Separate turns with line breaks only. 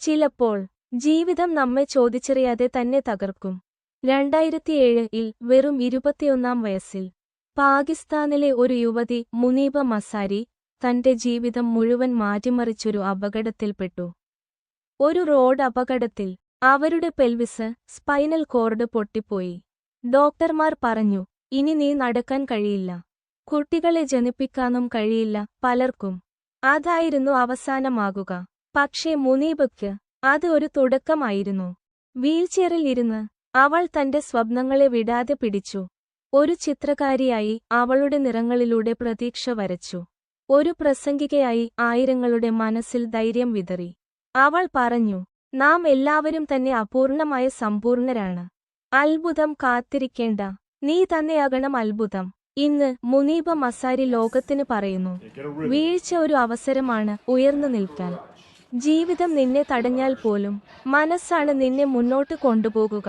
ചിലപ്പോൾ ജീവിതം നമ്മെ ചോദിച്ചറിയാതെ തന്നെ തകർക്കും. രണ്ടായിരത്തിയേഴിൽ വെറും ഇരുപത്തിയൊന്നാം വയസ്സിൽ പാകിസ്ഥാനിലെ ഒരു യുവതി മുനീബ മസാരി തന്റെ ജീവിതം മുഴുവൻ മാറ്റിമറിച്ചൊരു അപകടത്തിൽപ്പെട്ടു. ഒരു റോഡ് അപകടത്തിൽ അവരുടെ പെൽവിസ് സ്പൈനൽ കോർഡ് പൊട്ടിപ്പോയി. ഡോക്ടർമാർ പറഞ്ഞു ഇനി നീ നടക്കാൻ കഴിയില്ല. കുട്ടികളെ ജനിപ്പിക്കാനും കഴിയില്ല പലർക്കും. അതായിരുന്നു അവസാനമാകുക. പക്ഷേ മുനീബയ്ക്ക് അത് ഒരു തുടക്കമായിരുന്നു. വീൽചെയറിൽ ഇരുന്ന് അവൾ തന്റെ സ്വപ്നങ്ങളെ വിടാതെ പിടിച്ചു. ഒരു ചിത്രകാരിയായി അവളുടെ നിറങ്ങളിലൂടെ പ്രതീക്ഷ വരച്ചു. ഒരു പ്രസംഗികയായി ആയിരങ്ങളുടെ മനസ്സിൽ ധൈര്യം വിതറി. അവൾ പറഞ്ഞു നാം എല്ലാവരും തന്നെ അപൂർണമായ സമ്പൂർണരാണ്. അത്ഭുതം കാത്തിരിക്കേണ്ട. നീ തന്നെയാകണം അത്ഭുതം ഇന്ന് മുനീബ മസാരി ലോകത്തിന് പറയുന്നു വീഴ്ച ഒരു അവസരമാണ് ഉയർന്നു നിൽക്കാൻ. ജീവിതം നിന്നെ തടഞ്ഞാൽ പോലും മനസ്സാണ് നിന്നെ മുന്നോട്ട് കൊണ്ടുപോകുക.